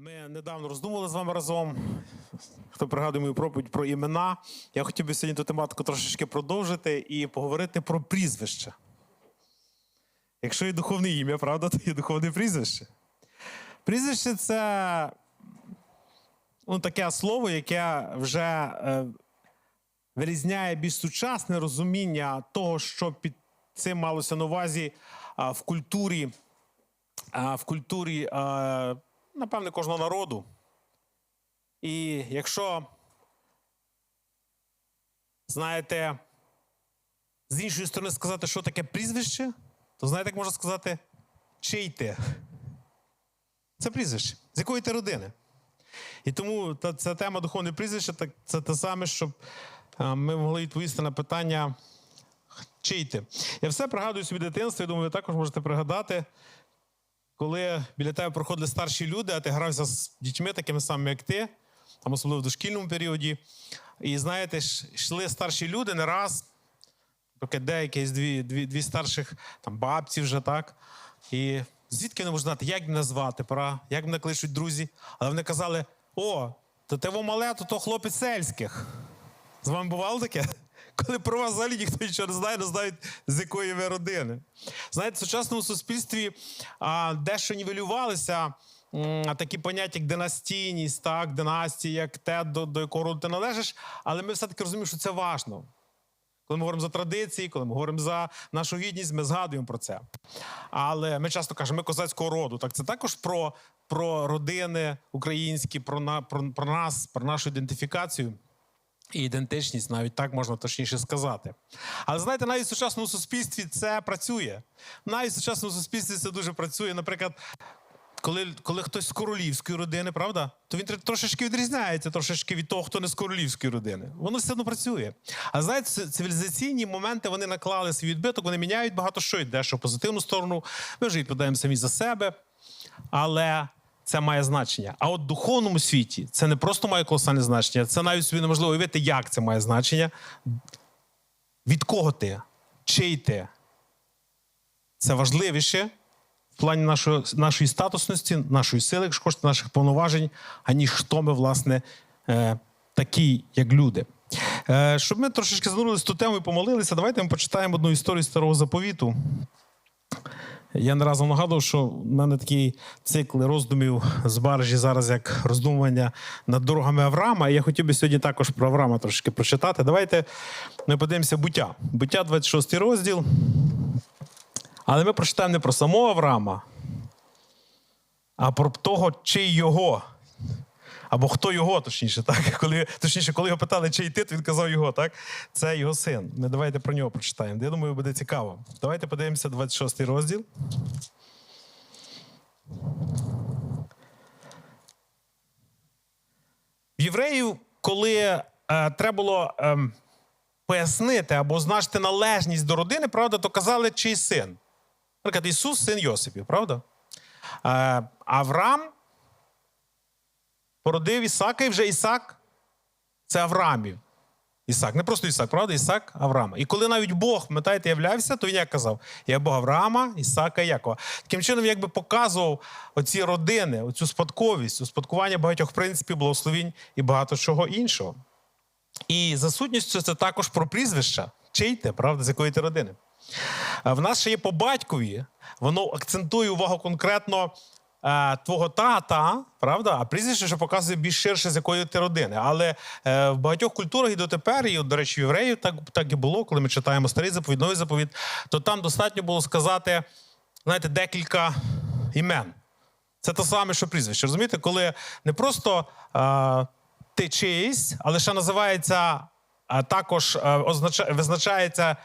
Ми недавно роздумували з вами разом. Хто пригадує мою проповідь про імена, я хотів би сьогодні ту тематику трошечки продовжити і поговорити про прізвище. Якщо є духовне ім'я, правда, то є духовне прізвище. Прізвище це ну, таке слово, яке вже е, вирізняє більш сучасне розуміння того, що під цим малося на увазі а, в культурі, в культурі, напевне, кожного народу. І якщо, знаєте, з іншої сторони сказати, що таке прізвище, то знаєте, як можна сказати, чий ти? Це прізвище. З якої ти родини? І тому та, ця тема духовне прізвище це те саме, щоб а, ми могли відповісти на питання, чий ти. Я все пригадую собі дитинство, я думаю, ви також можете пригадати, коли біля тебе проходили старші люди, а ти грався з дітьми, такими самими, як ти, там особливо в дошкільному періоді. І знаєте, йшли старші люди не раз, поки деякі дві, дві, дві старших там, бабці вже так. І звідки вони можуть знати, як мене звати, пора, як мене кличуть друзі. Але вони казали: о, то те во мале, то то хлопець сельських. З вами бувало таке? Коли про вас взагалі ніхто нічого не знає, не знають, з якої ви родини. Знаєте, в сучасному суспільстві а, дещо нівелювалися такі поняття, як династійність, так, династії, як те, до, до якого роду ти належиш, але ми все-таки розуміємо, що це важно. Коли ми говоримо за традиції, коли ми говоримо за нашу гідність, ми згадуємо про це. Але ми часто кажемо, ми козацького роду. Так це також про, про родини українські, про, на, про, про нас, про нашу ідентифікацію. І ідентичність, навіть так можна точніше сказати. Але знаєте, навіть в сучасному суспільстві це працює. Навіть в сучасному суспільстві це дуже працює. Наприклад, коли, коли хтось з королівської родини, правда, то він трошечки відрізняється трошечки від того, хто не з королівської родини. Воно все одно працює. А знаєте, цивілізаційні моменти вони наклали свій відбиток, вони міняють багато що, йде що позитивну сторону. Ми вже відповідаємо самі за себе, але це має значення. А от в духовному світі це не просто має колосальне значення, це навіть собі неможливо уявити, як це має значення. Від кого ти? Чий ти? Це важливіше в плані нашої, нашої статусності, нашої сили, якщо хочете, наших повноважень, аніж хто ми, власне, е, такі, як люди. Е, щоб ми трошечки звернулися ту тему і помолилися, давайте ми почитаємо одну історію старого заповіту. Я не разом нагадував, що в мене такий цикл роздумів з баржі зараз як роздумування над дорогами Авраама. І я хотів би сьогодні також про Авраама трошки прочитати. Давайте ми подивимося буття. Буття, 26 розділ. Але ми прочитаємо не про самого Авраама, а про того, чий його. Або хто його, точніше, так? Коли, точніше, коли його питали, чий ти, то він казав його, так? Це його син. Ми давайте про нього прочитаємо. Я думаю, буде цікаво. Давайте подивимося 26 розділ. В євреїв, коли е, треба було ем, пояснити або означити належність до родини, правда, то казали, чий син. Наприклад, Ісус син Йосипів, правда? Е, Авраам породив Ісака, і вже Ісак це Авраамів. Ісак, не просто Ісак, правда? Ісак Авраама. І коли навіть Бог, пам'ятаєте, являвся, то він як казав: Я Бог Авраама, Ісака і Якова. Таким чином, якби показував оці родини, оцю спадковість, успадкування багатьох принципів, благословінь і багато чого іншого. І за сутністю це також про прізвища. Чий ти, правда, з якої ти родини. В нас ще є по батькові, воно акцентує увагу конкретно е, твого тата, правда? А прізвище ще показує більш ширше, з якої ти родини. Але е, в багатьох культурах і дотепер, і, до речі, євреїв так, так і було, коли ми читаємо старий заповідь, новий заповідь, то там достатньо було сказати, знаєте, декілька імен. Це те саме, що прізвище. Розумієте, коли не просто е, ти чийсь, але ще називається е, також е, означа- визначається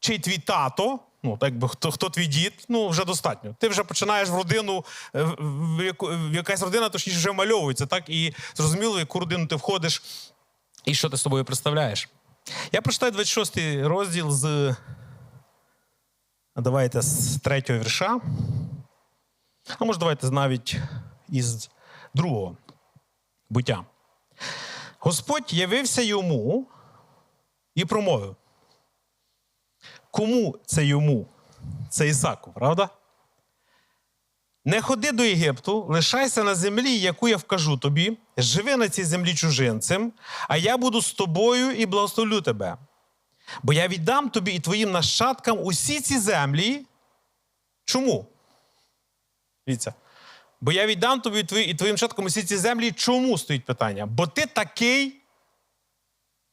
чий твій тато. Ну, так би хто, хто твій дід, ну вже достатньо. Ти вже починаєш в родину, е, в, яку- в якась родина, точніше, вже мальовується, так? І зрозуміло, в яку родину ти входиш і що ти з собою представляєш. Я прочитаю 26 розділ з. Давайте з третього вірша. А може, давайте навіть із другого буття. Господь явився йому і промовив. Кому це йому? Це Ісаку, правда? Не ходи до Єгипту, лишайся на землі, яку я вкажу тобі, живи на цій землі чужинцем, а я буду з тобою і благословлю тебе. Бо я віддам тобі і твоїм нащадкам усі ці землі. Чому? Дивіться. Бо я віддам тобі і твоїм нащадкам усі ці землі. Чому стоїть питання? Бо ти такий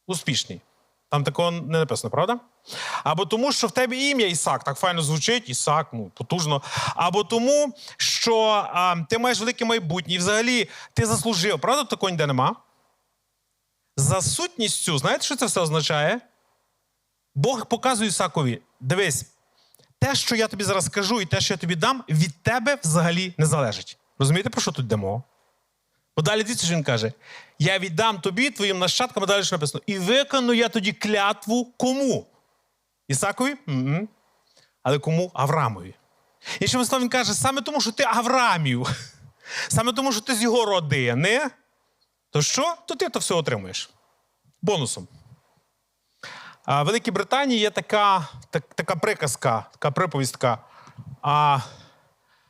успішний. Там такого не написано, правда? Або тому, що в тебе ім'я Ісак, так файно звучить, Ісак, ну, потужно. Або тому, що а, ти маєш велике майбутнє, і взагалі ти заслужив. Правда, такого ніде нема? За сутністю, знаєте, що це все означає? Бог показує Ісакові: дивись, те, що я тобі зараз скажу, і те, що я тобі дам, від тебе взагалі не залежить. Розумієте, про що тут йдемо? Бо далі дивіться, що він каже: Я віддам тобі, твоїм нащадкам, а далі що написано. І виконую я тоді клятву кому? Ісакові? м Але кому? Авраамові. Іншими словами, він каже, саме тому, що ти Авраамів, саме тому, що ти з його родини, то що? То ти то все отримуєш. Бонусом. А в Великій Британії є така, так, така приказка, така приповістка. А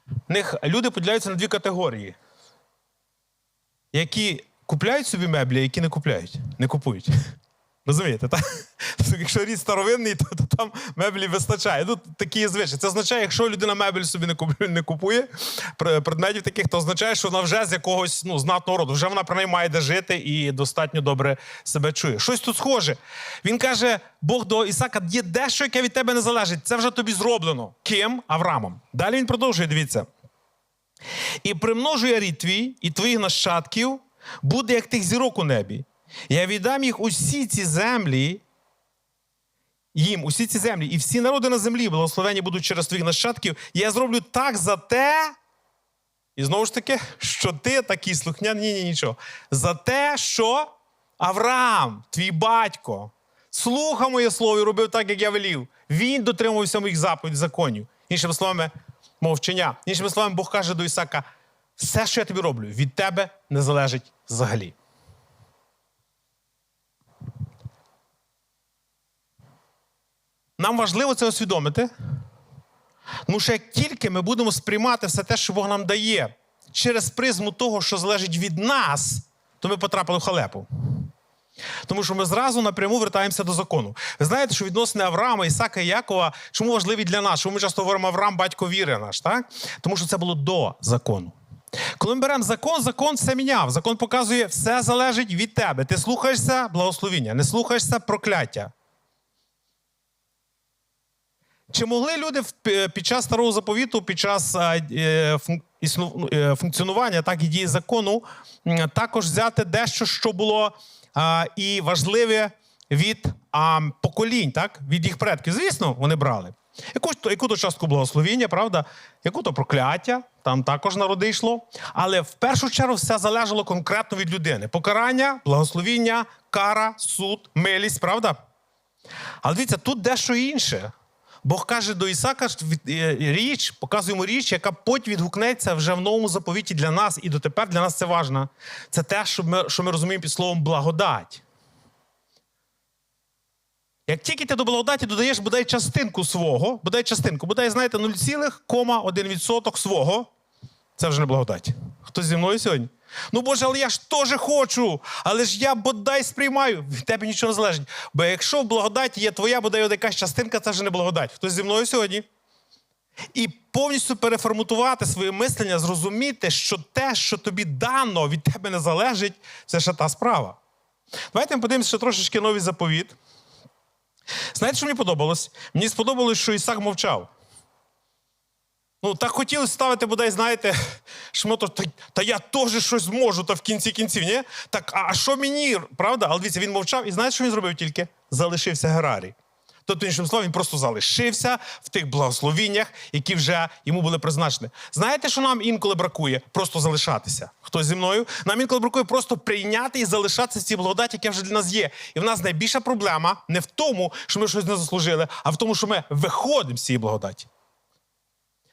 в них люди поділяються на дві категорії які купляють собі меблі, які не купляють, не купують. Розумієте, так? Якщо рід старовинний, то, то там меблі вистачає. Ну, такі звичаї. Це означає, якщо людина мебель собі не купує, не купує пр- предметів таких, то означає, що вона вже з якогось ну, знатного роду, вже вона принаймні має де жити і достатньо добре себе чує. Щось тут схоже. Він каже: Бог до Ісака, є дещо, яке від тебе не залежить. Це вже тобі зроблено. Ким? Авраамом. Далі він продовжує, дивіться. І примножу я рід твій і твоїх нащадків буде, як тих зірок у небі. Я віддам їх усі ці землі, їм усі ці землі, і всі народи на землі благословені будуть через твоїх нащадків. Я зроблю так за те, і знову ж таки, що ти такий слухняний, ні, ні, нічого. За те, що Авраам, твій батько, слухав моє слово і робив так, як я велів. Він дотримувався моїх заповідей, законів. Іншими словами, мовчання. Іншими словами, Бог каже до Ісака: все, що я тобі роблю, від тебе не залежить взагалі. Нам важливо це усвідомити. Тому що як тільки ми будемо сприймати все те, що Бог нам дає, через призму того, що залежить від нас, то ми потрапили в халепу. Тому що ми зразу напряму вертаємося до закону. Ви знаєте, що відносини Авраама, Ісака і Якова, чому важливі для нас? Чому ми часто говоримо Авраам, батько віри наш, так? Тому що це було до закону. Коли ми беремо закон, закон все міняв. Закон показує, все залежить від тебе. Ти слухаєшся благословіння, не слухаєшся прокляття. Чи могли люди під час старого заповіту, під час е, е, функціонування, так і дії закону, також взяти дещо, що було і важливе від поколінь, так? від їх предків? Звісно, вони брали. Якусь то- яку-то частку благословіння, правда, яку-то прокляття, там також народи йшло. Але в першу чергу все залежало конкретно від людини: покарання, благословіння, кара, суд, милість, правда? Але дивіться, тут дещо інше. Бог каже до Ісака е, річ, показує йому річ, яка потім відгукнеться вже в новому заповіті для нас, і дотепер для нас це важно. Це те, що ми, що ми розуміємо під словом благодать. Як тільки ти до благодаті додаєш бодай частинку свого, бодай частинку, бодай, знаєте, 0,1% свого, це вже не благодать. Хтось зі мною сьогодні? Ну Боже, але я ж теж хочу, але ж я бодай сприймаю. Від тебе нічого не залежить. Бо якщо в благодаті є твоя бодай якась частинка, це вже не благодать. Хтось зі мною сьогодні? І повністю переформатувати своє мислення, зрозуміти, що те, що тобі дано, від тебе не залежить, це ще та справа. Давайте ми подивимося ще трошечки новий заповіт. Знаєте, що мені подобалось? Мені сподобалось, що Ісак мовчав. Ну, так хотілося ставити, бодай, знаєте, шмото, та, та я теж щось зможу, та в кінці кінців, ні? Так, а, а що мені? Правда? Але дивіться, він мовчав, і знаєте, що він зробив тільки? Залишився Герарій. Тобто, іншим словом, він просто залишився в тих благословіннях, які вже йому були призначені. Знаєте, що нам інколи бракує? Просто залишатися. Хтось зі мною? Нам інколи бракує просто прийняти і залишатися в цій благодаті, яке вже для нас є. І в нас найбільша проблема не в тому, що ми щось не заслужили, а в тому, що ми виходимо з цієї благодаті.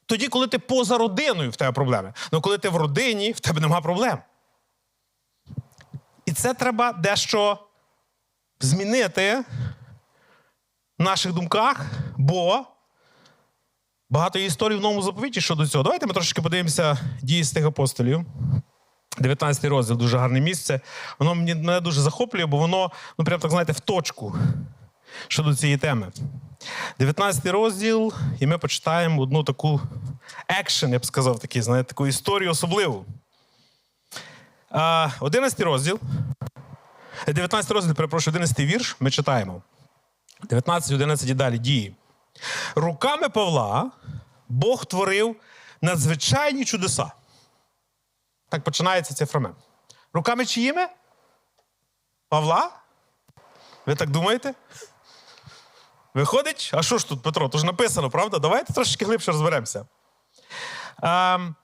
Тоді, коли ти поза родиною, в тебе проблеми. Ну коли ти в родині, в тебе нема проблем. І це треба дещо змінити в наших думках, бо Багато історій в новому заповіті щодо цього. Давайте ми трошки подивимося дії з тих апостолів. 19 розділ дуже гарне місце. Воно мене дуже захоплює, бо воно, ну прям так знаєте, в точку щодо цієї теми. 19 розділ, і ми почитаємо одну таку екшен, я б сказав, такий, знаєте, таку історію особливу. 11 розділ. 19 розділ, перепрошую, 11 вірш. Ми читаємо. 19, 11 і далі дії. Руками Павла Бог творив надзвичайні чудеса. Так починається цей фрагмент. Руками чиїми? Павла? Ви так думаєте? Виходить? А що ж тут, Петро? То ж написано, правда? Давайте трошки глибше розберемося. Ем,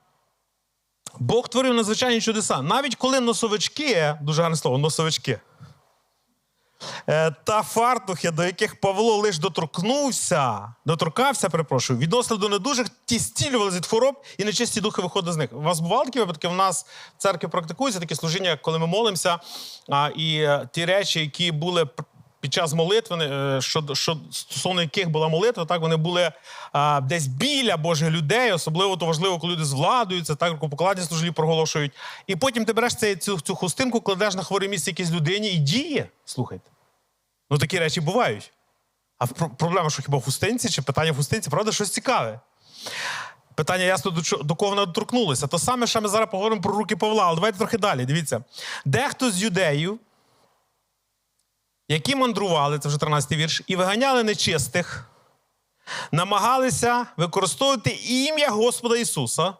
Бог творив надзвичайні чудеса. Навіть коли носовички, дуже гарне слово, носовички, е, та фартухи, до яких Павло лише доторкнувся, доторкався, перепрошую, відносили до недужих, ті стілювали від хвороб і нечисті духи виходили з них. У вас бували такі випадки? У нас в церкві практикується таке служіння, коли ми молимося, а, і е, ті речі, які були під час молитви, е, що, що стосовно яких була молитва, так вони були а, десь біля Божих людей, особливо то важливо, коли люди з владою, це так рукопокладні служителі проголошують. І потім ти береш цей, цю, цю хустинку, кладеш на хворе місце якійсь людині і діє. Слухайте. Ну такі речі бувають. А про- проблема, що хіба в хустинці чи питання в хустинці, правда, щось цікаве. Питання ясно, до, до кого вона доторкнулася. То саме, що ми зараз поговоримо про руки Павла, але давайте трохи далі. Дивіться. Дехто з юдеїв, які мандрували, це вже 13 вірш, і виганяли нечистих, намагалися використовувати ім'я Господа Ісуса,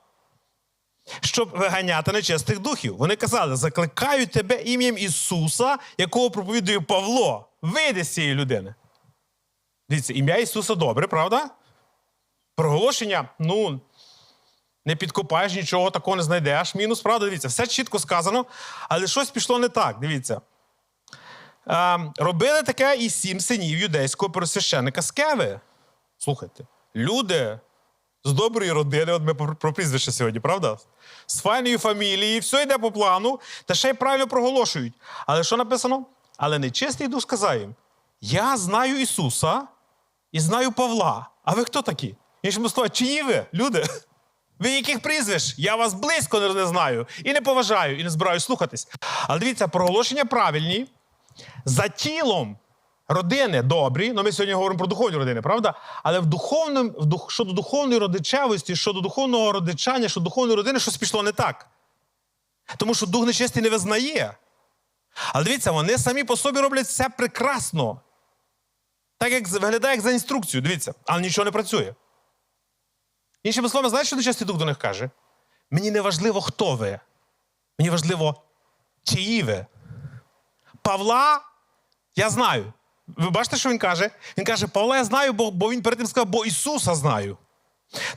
щоб виганяти нечистих духів. Вони казали: закликаю тебе ім'ям Ісуса, якого проповідує Павло. Вийди з цієї людини. Дивіться, ім'я Ісуса добре, правда? Проголошення, ну, не підкопаєш, нічого такого не знайдеш. Мінус, правда, дивіться, все чітко сказано, але щось пішло не так. Дивіться. Робили таке і сім синів юдейського первосвященника Скеви. Слухайте, люди з доброї родини, от ми про, прізвище сьогодні, правда? З файної фамілії, все йде по плану, та ще й правильно проголошують. Але що написано? Але нечистий дух сказав їм: Я знаю Ісуса і знаю Павла. А ви хто такі? Іншими словами, чиї ви, люди? Ви яких прізвищ? Я вас близько не знаю і не поважаю, і не збираюсь слухатись. Але дивіться, проголошення правильні. За тілом родини добрі, ну ми сьогодні говоримо про духовні родини, правда? Але в духовному, в дух, щодо духовної родичевості, щодо духовного родичання, щодо духовної родини, щось пішло не так. Тому що дух нечистий не визнає. Але дивіться, вони самі по собі роблять все прекрасно. Так як виглядає як за інструкцією, дивіться, але нічого не працює. Іншими словами, знаєте, що нечистий дух до них каже? Мені не важливо, хто ви. Мені важливо, чиї ви. Павла я знаю. Ви бачите, що він каже? Він каже: Павла я знаю, бо, бо він перед тим сказав, бо Ісуса знаю.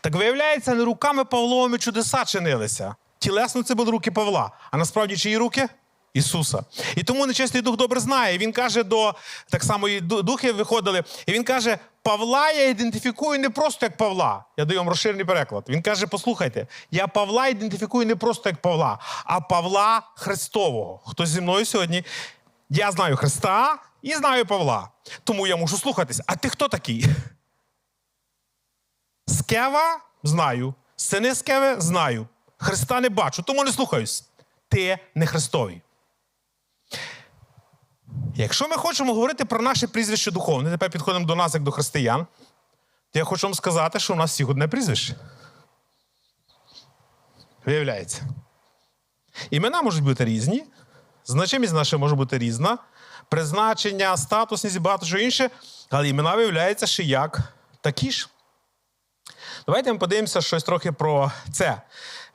Так виявляється, не руками Павловими чудеса чинилися. Тілесно це були руки Павла. А насправді чиї руки? Ісуса. І тому нечистий дух добре знає. Він каже до так само і духи виходили, і він каже: Павла я ідентифікую не просто як Павла. Я даю вам розширений переклад. Він каже: послухайте, я Павла ідентифікую не просто як Павла, а Павла Христового. Хтось зі мною сьогодні? Я знаю Христа і знаю Павла. Тому я мушу слухатись. А ти хто такий? Скева знаю. Сини Скеви знаю. Христа не бачу, тому не слухаюсь. Ти не Христовий. Якщо ми хочемо говорити про наше прізвище духовне, тепер підходимо до нас як до християн, то я хочу вам сказати, що у нас всіх одне прізвище. Виявляється. Імена можуть бути різні, значимість наша може бути різна, призначення, статусність і багато що інше, але імена виявляються ще як такі ж. Давайте ми подивимося щось трохи про це.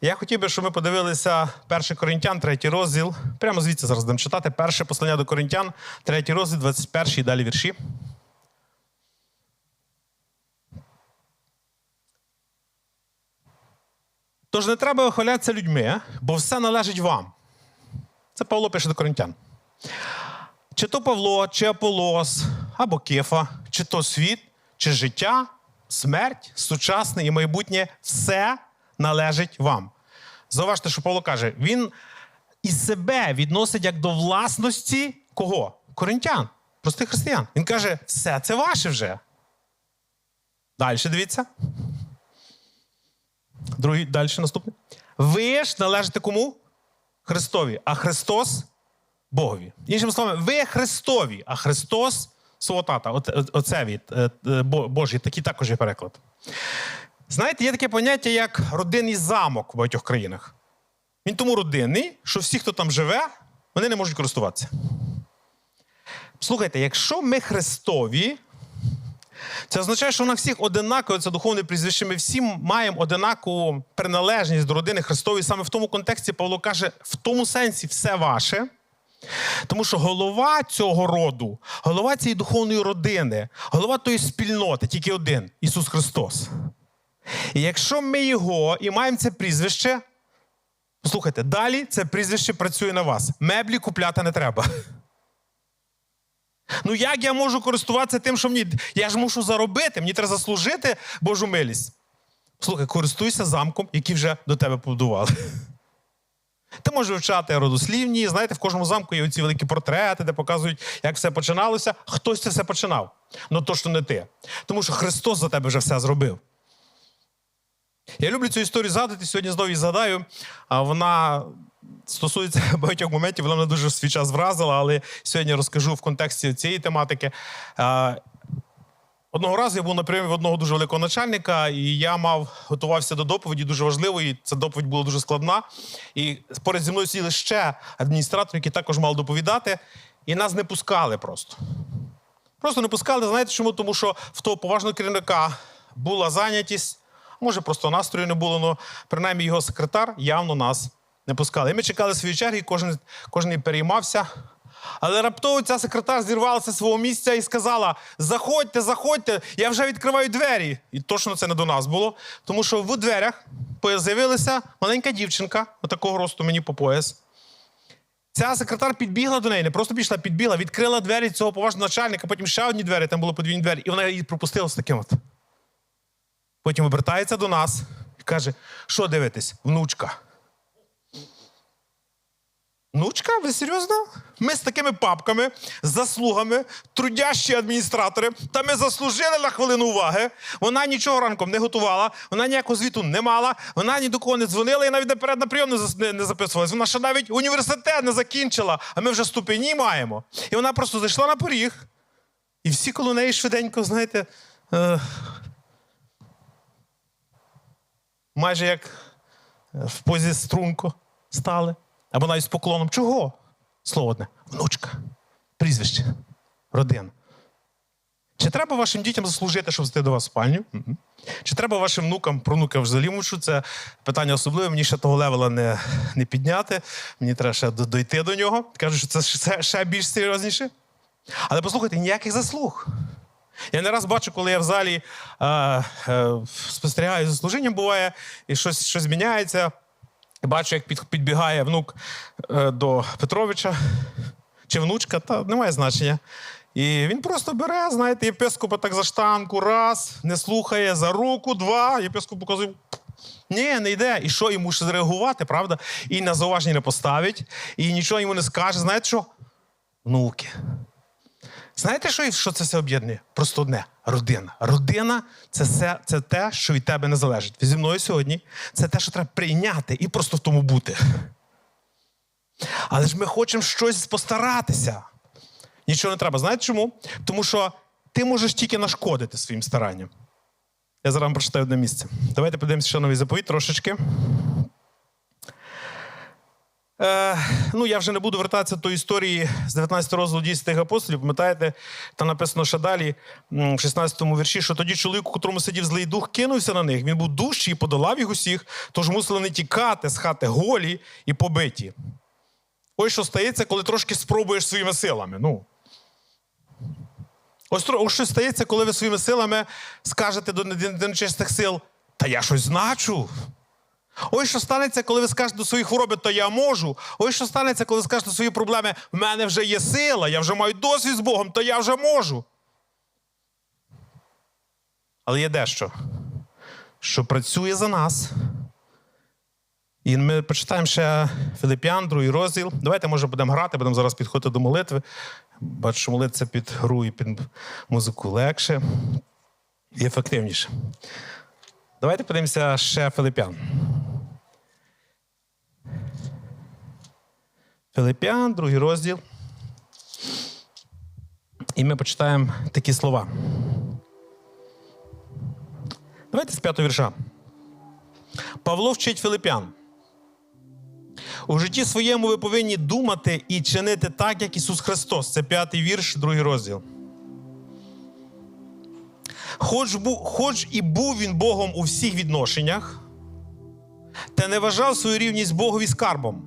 Я хотів би, щоб ми подивилися 1 Коринтян, 3 розділ. Прямо звідси зараз будемо читати. Перше послання до Коринтян, 3 розділ, 21 і далі вірші. Тож не треба вихвалятися людьми, бо все належить вам. Це Павло пише до Коринтян. Чи то Павло, чи Аполос, або Кефа, чи то світ, чи життя, смерть, сучасне і майбутнє все належить вам. Зауважте, що Павло каже, він і себе відносить як до власності кого? Коринтян, простих християн. Він каже, все це ваше вже. Далі дивіться. Другий далі наступний. Ви ж належите кому? Христові, а Христос Богові. Іншими словами, ви Христові, а Христос свого тата. Оце від е, е, Бо- Божий, такий також є переклад. Знаєте, є таке поняття, як родинний замок в багатьох країнах. Він тому родинний, що всі, хто там живе, вони не можуть користуватися. Слухайте, якщо ми Христові, це означає, що у нас всіх одинакове це духовне прізвище. Ми всі маємо одинакову приналежність до родини Христової. Саме в тому контексті Павло каже, в тому сенсі все ваше. Тому що голова цього роду, голова цієї духовної родини, голова тої спільноти, тільки один Ісус Христос. І якщо ми його і маємо це прізвище, послухайте, далі це прізвище працює на вас. Меблі купляти не треба. Ну як я можу користуватися тим, що мені. Я ж мушу заробити, мені треба заслужити Божу милість. Слухай, користуйся замком, який вже до тебе побудували. Ти можеш вивчати родослівні, знаєте, в кожному замку є оці великі портрети, де показують, як все починалося. Хтось це все починав. Ну точно не ти. Тому що Христос за тебе вже все зробив. Я люблю цю історію згадувати. Сьогодні знову її згадаю. Вона стосується багатьох моментів, вона мене дуже свій час вразила, але сьогодні розкажу в контексті цієї тематики. Одного разу я був на прийомі в одного дуже великого начальника, і я мав готувався до доповіді дуже важливої. Ця доповідь була дуже складна. І поряд зі мною сіли ще адміністратори, які також мали доповідати, і нас не пускали просто. Просто не пускали. Знаєте чому? Тому що в того поважного керівника була зайнятість, може, просто настрою не було, але принаймні його секретар явно нас не пускали. І ми чекали свої черги, кожен, кожен переймався. Але раптово ця секретар зірвалася з свого місця і сказала: Заходьте, заходьте, я вже відкриваю двері. І точно це не до нас було, тому що в дверях з'явилася маленька дівчинка, отакого росту мені по пояс. Ця секретар підбігла до неї, не просто пішла, підбігла, відкрила двері цього поважного начальника, потім ще одні двері, там було подвійні двері, і вона її пропустила з таким от. Потім обертається до нас і каже: що дивитесь, внучка? Внучка, ви серйозно? Ми з такими папками, заслугами, трудящі адміністратори, та ми заслужили на хвилину уваги. Вона нічого ранком не готувала, вона ніякого звіту не мала, вона ні до кого не дзвонила і навіть наперед на прийом не записувалась. Вона ще навіть університет не закінчила, а ми вже ступені маємо. І вона просто зайшла на поріг, і всі коло неї швиденько, знаєте, е, майже як в позі струнко стали. Або навіть з поклоном. Чого? Слово одне. Внучка. Прізвище. Родина. Чи треба вашим дітям заслужити, щоб зайти до вас в спальню? Чи треба вашим внукам, пронукам взагалі мушу? Це питання особливе. Мені ще того левела не, не підняти. Мені треба ще до- дойти до нього. Кажуть, що це ще, ще більш серйозніше. Але послухайте, ніяких заслуг. Я не раз бачу, коли я в залі е, е, спостерігаю за служінням, буває, і щось, щось міняється. Бачу, як підбігає внук е, до Петровича чи внучка, та немає значення. І він просто бере, знаєте, єпископа так за штанку, раз, не слухає, за руку, два. Єпископ показує. Ні, не йде. І що йому ще зреагувати, правда? І на зауваження не поставить, і нічого йому не скаже. Знаєте що? Внуки. Знаєте, що, що це все об'єднує? Просто одне родина. Родина це, все, це те, що від тебе не залежить. Зі мною сьогодні це те, що треба прийняти і просто в тому бути. Але ж ми хочемо щось постаратися. Нічого не треба. Знаєте чому? Тому що ти можеш тільки нашкодити своїм старанням. Я зараз прочитаю одне місце. Давайте подивимося ще новий заповіт трошечки. Е, ну, я вже не буду вертатися до історії з 19 розділу дій святих апостолів. Пам'ятаєте, там написано ще далі, в 16 вірші, що тоді чоловік, у котрому сидів злий дух, кинувся на них. Він був дужчий і подолав їх усіх, тож мусили не тікати з хати голі і побиті. Ось що стається, коли трошки спробуєш своїми силами. Ну. Ось, ось що стається, коли ви своїми силами скажете до нечистих сил, та я щось значу. Ось що станеться, коли ви скажете до своїх хвороби, то я можу. Ось що станеться, коли скажете свої проблеми, в мене вже є сила, я вже маю досвід з Богом, то я вже можу. Але є дещо, що працює за нас. І ми почитаємо ще Филип'ян, другий розділ. Давайте, може, будемо грати, будемо зараз підходити до молитви. Бачу, що молитися під гру і під музику легше і ефективніше. Давайте подивимося ще Филипян. Филипян, другий розділ. І ми почитаємо такі слова. Давайте з п'ятого вірша. Павло вчить Филипян. У житті своєму ви повинні думати і чинити так, як Ісус Христос. Це п'ятий вірш, другий розділ. Хоч, бу, хоч і був він Богом у всіх відношеннях, та не вважав свою рівність Богові скарбом,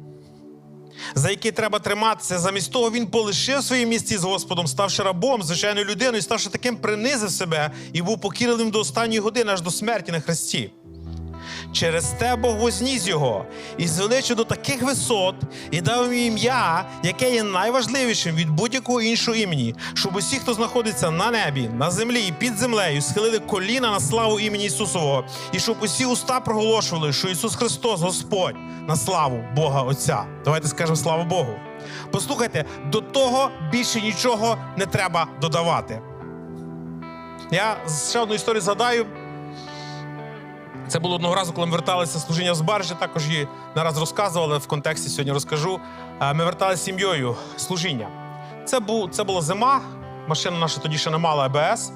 за який треба триматися. Замість того він полишив своє місці з Господом, ставши рабом, звичайною людиною, ставши таким, принизив себе і був покірливим до останньої години, аж до смерті на хресті. Через те Бог возніс його і звеличив до таких висот і дав йому ім'я, яке є найважливішим від будь-якого іншого імені, щоб усі, хто знаходиться на небі, на землі і під землею, схилили коліна на славу імені Ісусового, і щоб усі уста проголошували, що Ісус Христос Господь на славу Бога Отця. Давайте скажемо слава Богу. Послухайте, до того більше нічого не треба додавати. Я ще одну історію згадаю. Це було одного разу, коли ми верталися служіння з баржі, також її не раз розказували в контексті сьогодні розкажу. Е, Ми верталися з сім'єю служіння. Це, був, це була зима, машина наша тоді ще не мала АБС,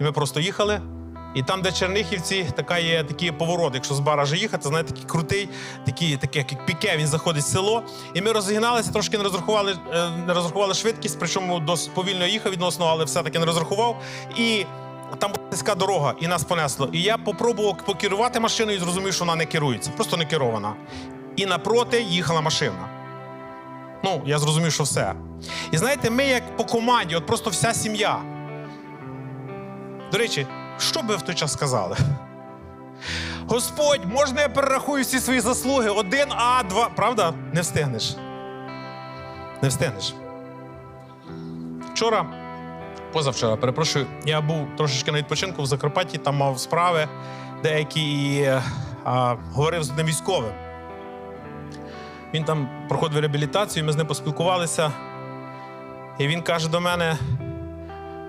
і ми просто їхали. І там, де Чернихівці, така є такий поворот. Якщо з баража їхати, знаєте, такий крутий, такий, таке, як піке, він заходить в село. І ми розігналися, трошки не розрахували, е, не розрахували швидкість, причому досить повільно їхав відносно, але все-таки не розрахував. І там була низька дорога, і нас понесло. І я попробував покерувати машиною і зрозумів, що вона не керується, просто не керована. І напроти їхала машина. Ну, я зрозумів, що все. І знаєте, ми як по команді, от просто вся сім'я. До речі, що би в той час сказали? Господь, можна я перерахую всі свої заслуги? Один, а два. Правда? Не встигнеш. Не встигнеш. Вчора позавчора, перепрошую, я був трошечки на відпочинку в Закарпатті, там мав справи деякі і е, а, говорив з одним військовим. Він там проходив реабілітацію, ми з ним поспілкувалися. І він каже до мене: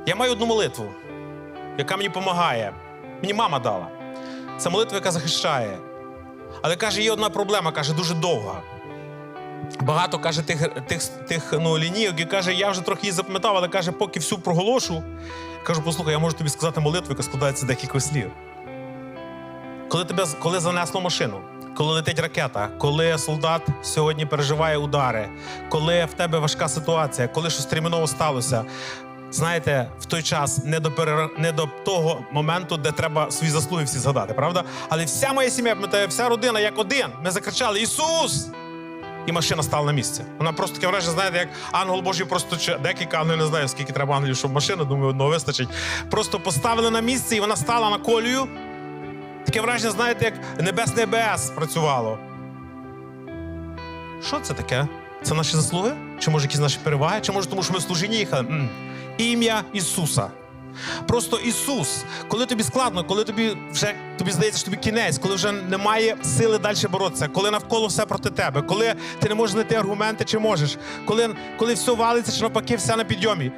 я маю одну молитву, яка мені допомагає. Мені мама дала. Це молитва, яка захищає. Але каже, є одна проблема, каже, дуже довга. Багато каже тих, тих, тих ну, лінійок, і каже, я вже трохи її запам'ятав, але каже, поки всю проголошу, кажу, послухай, я можу тобі сказати молитву, яка складається з декількох слів. Коли тебе коли занесло машину, коли летить ракета, коли солдат сьогодні переживає удари, коли в тебе важка ситуація, коли щось терміново сталося. Знаєте, в той час не до перер... не до того моменту, де треба свої заслуги всі згадати, правда? Але вся моя сім'я, пам'ятаю, вся родина як один. Ми закричали Ісус! І машина стала на місці. Вона просто таке враження, знаєте, як ангел Божий, просто чи декілька ангелів, не знаю, скільки треба ангелів, щоб машина, думаю, одного вистачить. Просто поставили на місце, і вона стала на колію. Таке враження, знаєте, як небесне БС працювало. Що це таке? Це наші заслуги? Чи може якісь наші переваги? Чи може тому, що ми в служінні їхали? М. Ім'я Ісуса. Просто Ісус, коли тобі складно, коли тобі вже тобі здається, що тобі кінець, коли вже немає сили далі боротися, коли навколо все проти тебе, коли ти не можеш знайти аргументи, чи можеш, коли, коли все валиться, чи навпаки, все на підйомі.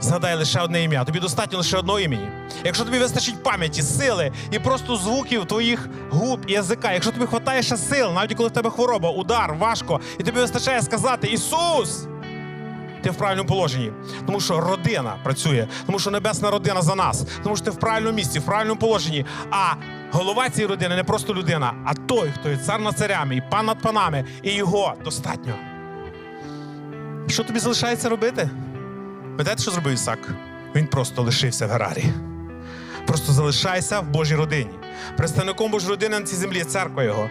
Згадай лише одне ім'я. Тобі достатньо лише одного імені. Якщо тобі вистачить пам'яті, сили і просто звуків твоїх губ і язика, якщо тобі вистачає ще сил, навіть коли в тебе хвороба, удар, важко, і тобі вистачає сказати Ісус! Ти в правильному положенні, тому що родина працює, тому що небесна родина за нас, тому що ти в правильному місці, в правильному положенні. А голова цієї родини не просто людина, а той, хто є цар над царями, і пан над панами, і його достатньо. Що тобі залишається робити? Пам'ятаєте, що зробив Ісак? Він просто лишився в Герарі. Просто залишайся в Божій родині. Представником Божої родини на цій землі є церква його.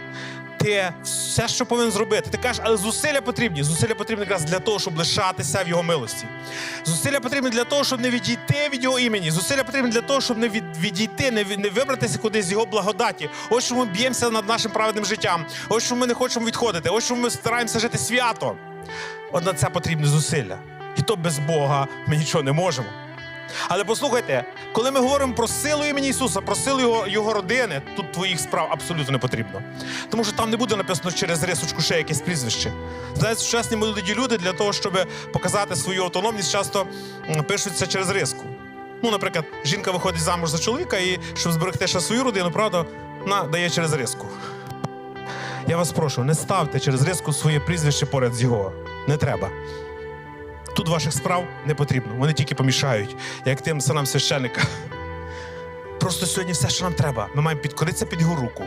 Ти все, що повинен зробити. Ти кажеш, але зусилля потрібні. Зусилля потрібні якраз для того, щоб лишатися в його милості. Зусилля потрібні для того, щоб не відійти від його імені. Зусилля потрібні для того, щоб не відійти, не, не вибратися кудись з його благодаті. Ось що ми б'ємося над нашим праведним життям. Ось що ми не хочемо відходити. Ось що ми стараємося жити свято. От на це потрібні зусилля. І то без Бога ми нічого не можемо. Але послухайте, коли ми говоримо про силу імені Ісуса, про силу його, його родини, тут твоїх справ абсолютно не потрібно. Тому що там не буде написано через рисочку ще якесь прізвище. Знаєте, сучасні молоді люди для того, щоб показати свою автономність, часто пишуться через риску. Ну, наприклад, жінка виходить замуж за чоловіка і щоб зберегти ще свою родину, правда, вона дає через риску. Я вас прошу, не ставте через риску своє прізвище поряд з його. Не треба. Тут ваших справ не потрібно. Вони тільки помішають, як тим синам священника. Просто сьогодні все, що нам треба. Ми маємо підкоритися під його руку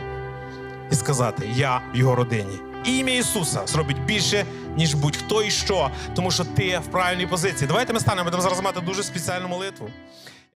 і сказати: Я в його родині. Ім'я Ісуса зробить більше, ніж будь-хто і що, тому що ти в правильній позиції. Давайте ми станемо, будемо зараз мати дуже спеціальну молитву.